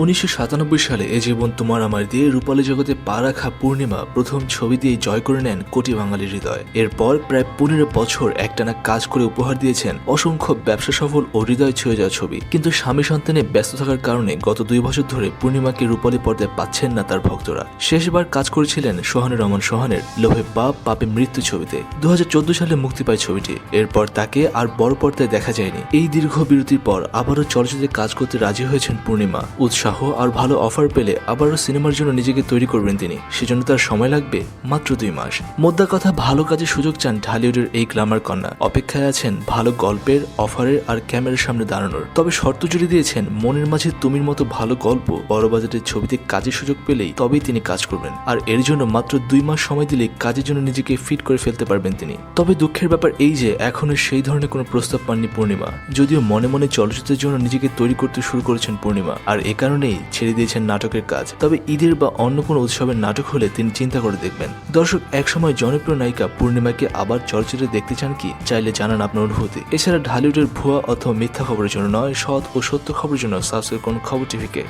উনিশশো সাতানব্বই সালে এ জীবন তোমার আমার দিয়ে রূপালী জগতে পা রাখা পূর্ণিমা প্রথম ছবি দিয়ে জয় করে নেন কোটি বাঙালির হৃদয়। এরপর প্রায় পনেরো বছর একটানা কাজ করে উপহার দিয়েছেন অসংখ্য ব্যবসা সফল ও হৃদয় ছুঁয়ে যাওয়া ছবি। কিন্তু স্বামী সন্তানে ব্যস্ত থাকার কারণে গত দুই বছর ধরে পূর্ণিমাকে রূপালী পর্দায় পাচ্ছেন না তার ভক্তরা। শেষবার কাজ করেছিলেন সোহানুর রহমান সোহানের লোভে পাপ, পাপে মৃত্যু ছবিতে। দু হাজার চোদ্দ সালে মুক্তি পায় ছবিটি। এরপর তাকে আর বড় পর্দায় দেখা যায়নি। এই দীর্ঘ বিরতির পর আবারও চলচ্চিত্রে কাজ করতে রাজি হয়েছেন পূর্ণিমা। উৎসাহ আর ভালো অফার পেলে আবারও সিনেমার জন্য নিজেকে তৈরি করবেন তিনি। সেজন্য তার সময় লাগবে মাত্র দুই মাস। মোদ্দা কথা ভালো কাজে সুযোগ চান ঢালিউডের এই গ্ল্যামার কন্যা। অপেক্ষায় আছেন ভালো গল্পের অফারের আর ক্যামেরার সামনে দাঁড়ানোর। তবে শর্ত জুড়ে দিয়েছেন মনের মাঝে তুমির মতো ভালো গল্প, বড় বাজেটের ছবিতে কাজের সুযোগ পেলেই তবেই তিনি কাজ করবেন। আর এর জন্য মাত্র দুই মাস সময় দিলে কাজের জন্য নিজেকে ফিট করে ফেলতে পারবেন তিনি। তবে দুঃখের ব্যাপার এই যে, এখনও সেই ধরনের কোনো প্রস্তাব পাননি পূর্ণিমা। যদিও মনে মনে চলচ্চিত্রের জন্য নিজেকে তৈরি করতে শুরু করেছেন পূর্ণিমা। আর এ কারণেই ছেড়ে দিয়েছেন নাটকের কাজ। তবে ঈদের বা অন্য কোনো উৎসবের নাটক হলে তিনি চিন্তা করে দেখবেন। দর্শক, একসময় জনপ্রিয় নায়িকা পূর্ণিমাকে আবার চলচ্চিত্রে দেখতে চান কি? চাইলে জানান আপনার অনুভূতি। এছাড়া ঢালিউডের ভুয়া অথবা মিথ্যা খবরের জন্য নয়, সৎ ও সত্য খবরের জন্য সাবস্ক্রাইব করুন খবর টিভিকে।